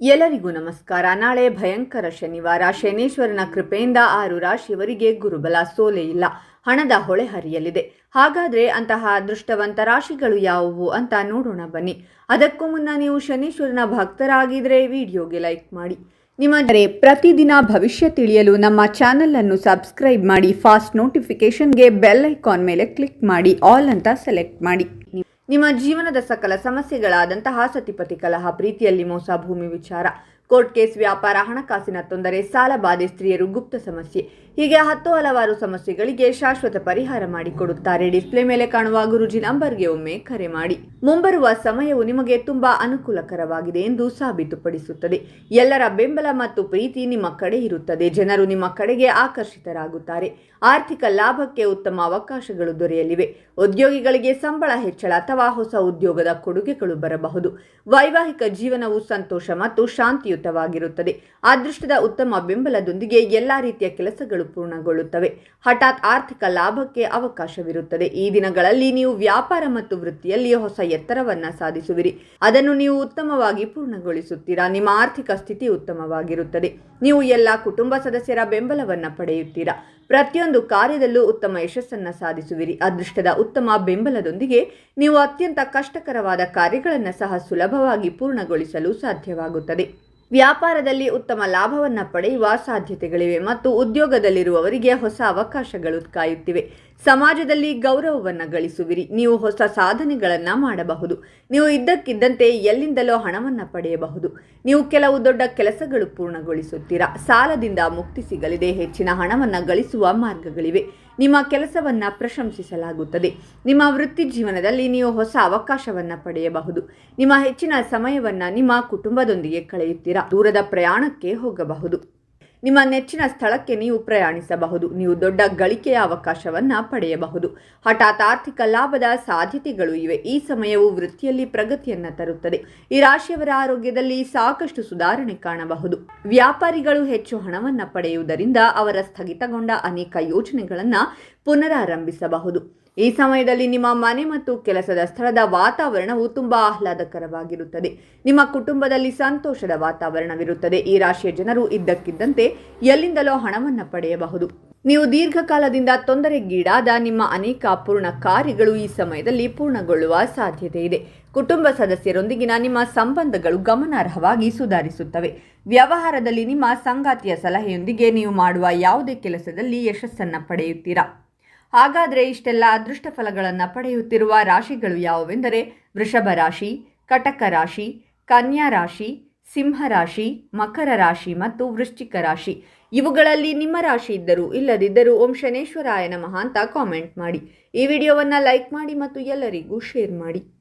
ಎಲ್ಲರಿಗೂ ನಮಸ್ಕಾರ. ನಾಳೆ ಭಯಂಕರ ಶನಿವಾರ. ಶನೇಶ್ವರನ ಕೃಪೆಯಿಂದ ಆರು ರಾಶಿಯವರಿಗೆ ಗುರುಬಲ ಸೋಲೆ ಇಲ್ಲ. ಹಣದ ಹೊಳೆ ಹರಿಯಲಿದೆ. ಹಾಗಾದ್ರೆ ಅಂತಹ ಅದೃಷ್ಟವಂತ ರಾಶಿಗಳು ಯಾವುವು ಅಂತ ನೋಡೋಣ ಬನ್ನಿ. ಅದಕ್ಕೂ ಮುನ್ನ ನೀವು ಶನೀಶ್ವರನ ಭಕ್ತರಾಗಿದ್ದರೆ ವಿಡಿಯೋಗೆ ಲೈಕ್ ಮಾಡಿ. ನಿಮ್ಮಂದರೆ ಪ್ರತಿದಿನ ಭವಿಷ್ಯ ತಿಳಿಯಲು ನಮ್ಮ ಚಾನೆಲ್ ಅನ್ನು ಸಬ್ಸ್ಕ್ರೈಬ್ ಮಾಡಿ. ಫಾಸ್ಟ್ ನೋಟಿಫಿಕೇಷನ್ಗೆ ಬೆಲ್ ಐಕಾನ್ ಮೇಲೆ ಕ್ಲಿಕ್ ಮಾಡಿ. ಆಲ್ ಅಂತ ಸೆಲೆಕ್ಟ್ ಮಾಡಿ. ನಿಮ್ಮ ಜೀವನದ ಸಕಲ ಸಮಸ್ಯೆಗಳಾದಂತಹ ಸತಿಪತಿ ಕಲಹ ಪ್ರೀತಿಯಲ್ಲಿ ಮೋಸ ಭೂಮಿ ವಿಚಾರ ಕೋರ್ಟ್ ಕೇಸ್ ವ್ಯಾಪಾರ ಹಣಕಾಸಿನ ತೊಂದರೆ, ಸಾಲ ಬಾಧೆ ಸ್ತ್ರೀಯರು ಗುಪ್ತ ಸಮಸ್ಯೆ. ಹೀಗೆ ಹತ್ತು ಹಲವಾರು ಸಮಸ್ಯೆಗಳಿಗೆ ಶಾಶ್ವತ ಪರಿಹಾರ ಮಾಡಿಕೊಡುತ್ತಾರೆ. ಡಿಸ್ಪ್ಲೇ ಮೇಲೆ ಕಾಣುವ ಗುರುಜಿ ನಂಬರ್ಗೆ ಒಮ್ಮೆ ಕರೆ ಮಾಡಿ. ಮುಂಬರುವ ಸಮಯವು ನಿಮಗೆ ತುಂಬಾ ಅನುಕೂಲಕರವಾಗಿದೆ ಎಂದು ಸಾಬೀತುಪಡಿಸುತ್ತದೆ. ಎಲ್ಲರ ಬೆಂಬಲ ಮತ್ತು ಪ್ರೀತಿ ನಿಮ್ಮ ಕಡೆ ಇರುತ್ತದೆ. ಜನರು ನಿಮ್ಮ ಕಡೆಗೆ ಆಕರ್ಷಿತರಾಗುತ್ತಾರೆ. ಆರ್ಥಿಕ ಲಾಭಕ್ಕೆ ಉತ್ತಮ ಅವಕಾಶಗಳು ದೊರೆಯಲಿವೆ. ಉದ್ಯೋಗಿಗಳಿಗೆ ಸಂಬಳ ಹೆಚ್ಚಳ ಅಥವಾ ಹೊಸ ಉದ್ಯೋಗದ ಕೊಡುಗೆಗಳು ಬರಬಹುದು. ವೈವಾಹಿಕ ಜೀವನವು ಸಂತೋಷ ಮತ್ತು ಶಾಂತಿಯುತವಾಗಿರುತ್ತದೆ ಅದೃಷ್ಟದ ಉತ್ತಮ ಬೆಂಬಲದೊಂದಿಗೆ ಎಲ್ಲಾ ರೀತಿಯ ಕೆಲಸಗಳು ಪೂರ್ಣಗೊಳ್ಳುತ್ತವೆ. ಹಠಾತ್ ಆರ್ಥಿಕ ಲಾಭಕ್ಕೆ ಅವಕಾಶವಿರುತ್ತದೆ. ಈ ದಿನಗಳಲ್ಲಿ ನೀವು ವ್ಯಾಪಾರ ಮತ್ತು ವೃತ್ತಿಯಲ್ಲಿ ಹೊಸ ಎತ್ತರವನ್ನ ಸಾಧಿಸುವಿರಿ. ಅದನ್ನು ನೀವು ಉತ್ತಮವಾಗಿ ಪೂರ್ಣಗೊಳಿಸುತ್ತೀರಾ? ನಿಮ್ಮ ಆರ್ಥಿಕ ಸ್ಥಿತಿ ಉತ್ತಮವಾಗಿರುತ್ತದೆ. ನೀವು ಎಲ್ಲ ಕುಟುಂಬ ಸದಸ್ಯರ ಬೆಂಬಲವನ್ನ ಪಡೆಯುತ್ತೀರಾ? ಪ್ರತಿಯೊಂದು ಕಾರ್ಯದಲ್ಲೂ ಉತ್ತಮ ಯಶಸ್ಸನ್ನ ಸಾಧಿಸುವಿರಿ. ಅದೃಷ್ಟದ ಉತ್ತಮ ಬೆಂಬಲದೊಂದಿಗೆ ನೀವು ಅತ್ಯಂತ ಕಷ್ಟಕರವಾದ ಕಾರ್ಯಗಳನ್ನು ಸಹ ಸುಲಭವಾಗಿ ಪೂರ್ಣಗೊಳಿಸಲು ಸಾಧ್ಯವಾಗುತ್ತದೆ. ವ್ಯಾಪಾರದಲ್ಲಿ ಉತ್ತಮ ಲಾಭವನ್ನು ಪಡೆಯುವ ಸಾಧ್ಯತೆಗಳಿವೆ ಮತ್ತು ಉದ್ಯೋಗದಲ್ಲಿರುವವರಿಗೆ ಹೊಸ ಅವಕಾಶಗಳು ಕಾಯುತ್ತಿವೆ. ಸಮಾಜದಲ್ಲಿ ಗೌರವವನ್ನು ಗಳಿಸುವಿರಿ. ನೀವು ಹೊಸ ಸಾಧನೆಗಳನ್ನು ಮಾಡಬಹುದು. ನೀವು ಇದ್ದಕ್ಕಿದ್ದಂತೆ ಎಲ್ಲಿಂದಲೋ ಹಣವನ್ನು ಪಡೆಯಬಹುದು. ನೀವು ಕೆಲವು ದೊಡ್ಡ ಕೆಲಸಗಳು ಪೂರ್ಣಗೊಳಿಸುತ್ತೀರಾ. ಸಾಲದಿಂದ ಮುಕ್ತಿ ಸಿಗಲಿದೆ. ಹೆಚ್ಚಿನ ಹಣವನ್ನು ಗಳಿಸುವ ಮಾರ್ಗಗಳಿವೆ. ನಿಮ್ಮ ಕೆಲಸವನ್ನು ಪ್ರಶಂಸಿಸಲಾಗುತ್ತದೆ. ನಿಮ್ಮ ವೃತ್ತಿ ಜೀವನದಲ್ಲಿ ನೀವು ಹೊಸ ಅವಕಾಶವನ್ನು ಪಡೆಯಬಹುದು. ನಿಮ್ಮ ಹೆಚ್ಚಿನ ಸಮಯವನ್ನು ನಿಮ್ಮ ಕುಟುಂಬದೊಂದಿಗೆ ಕಳೆಯುತ್ತೀರಾ. ದೂರದ ಪ್ರಯಾಣಕ್ಕೆ ಹೋಗಬಹುದು. ನಿಮ್ಮ ನೆಚ್ಚಿನ ಸ್ಥಳಕ್ಕೆ ನೀವು ಪ್ರಯಾಣಿಸಬಹುದು. ನೀವು ದೊಡ್ಡ ಗಳಿಕೆಯ ಅವಕಾಶವನ್ನು ಪಡೆಯಬಹುದು. ಹಠಾತ್ ಆರ್ಥಿಕ ಲಾಭದ ಸಾಧ್ಯತೆಗಳು ಇವೆ. ಈ ಸಮಯವು ವೃತ್ತಿಯಲ್ಲಿ ಪ್ರಗತಿಯನ್ನು ತರುತ್ತದೆ. ಈ ರಾಶಿಯವರ ಆರೋಗ್ಯದಲ್ಲಿ ಸಾಕಷ್ಟು ಸುಧಾರಣೆ ಕಾಣಬಹುದು. ವ್ಯಾಪಾರಿಗಳು ಹೆಚ್ಚು ಹಣವನ್ನು ಪಡೆಯುವುದರಿಂದ ಅವರ ಸ್ಥಗಿತಗೊಂಡ ಅನೇಕ ಯೋಜನೆಗಳನ್ನು ಪುನರಾರಂಭಿಸಬಹುದು. ಈ ಸಮಯದಲ್ಲಿ ನಿಮ್ಮ ಮನೆ ಮತ್ತು ಕೆಲಸದ ಸ್ಥಳದ ವಾತಾವರಣವು ತುಂಬಾ ಆಹ್ಲಾದಕರವಾಗಿರುತ್ತದೆ. ನಿಮ್ಮ ಕುಟುಂಬದಲ್ಲಿ ಸಂತೋಷದ ವಾತಾವರಣವಿರುತ್ತದೆ. ಈ ರಾಶಿಯ ಜನರು ಇದ್ದಕ್ಕಿದ್ದಂತೆ ಎಲ್ಲಿಂದಲೋ ಹಣವನ್ನು ಪಡೆಯಬಹುದು. ನೀವು ದೀರ್ಘಕಾಲದಿಂದ ತೊಂದರೆಗೀಡಾದ ನಿಮ್ಮ ಅನೇಕ ಅಪೂರ್ಣ ಕಾರ್ಯಗಳು ಈ ಸಮಯದಲ್ಲಿ ಪೂರ್ಣಗೊಳ್ಳುವ ಸಾಧ್ಯತೆ ಇದೆ. ಕುಟುಂಬ ಸದಸ್ಯರೊಂದಿಗಿನ ನಿಮ್ಮ ಸಂಬಂಧಗಳು ಗಮನಾರ್ಹವಾಗಿ ಸುಧಾರಿಸುತ್ತವೆ. ವ್ಯವಹಾರದಲ್ಲಿ ನಿಮ್ಮ ಸಂಗಾತಿಯ ಸಲಹೆಯೊಂದಿಗೆ ನೀವು ಮಾಡುವ ಯಾವುದೇ ಕೆಲಸದಲ್ಲಿ ಯಶಸ್ಸನ್ನು ಪಡೆಯುತ್ತೀರಾ? ಹಾಗಾದರೆ ಇಷ್ಟೆಲ್ಲ ಅದೃಷ್ಟ ಫಲಗಳನ್ನು ಪಡೆಯುತ್ತಿರುವ ರಾಶಿಗಳು ಯಾವುವೆಂದರೆ ವೃಷಭ ರಾಶಿ, ಕಟಕ ರಾಶಿ, ಕನ್ಯಾ ರಾಶಿ, ಸಿಂಹ ರಾಶಿ, ಮಕರ ರಾಶಿ ಮತ್ತು ವೃಶ್ಚಿಕ ರಾಶಿ. ಇವುಗಳಲ್ಲಿ ನಿಮ್ಮ ರಾಶಿ ಇದ್ದರೂ ಇಲ್ಲದಿದ್ದರೂ ಓಂ ಶನೇಶ್ವರಾಯ ನಮಃ ಕಾಮೆಂಟ್ ಮಾಡಿ. ಈ ವಿಡಿಯೋವನ್ನು ಲೈಕ್ ಮಾಡಿ ಮತ್ತು ಎಲ್ಲರಿಗೂ ಶೇರ್ ಮಾಡಿ.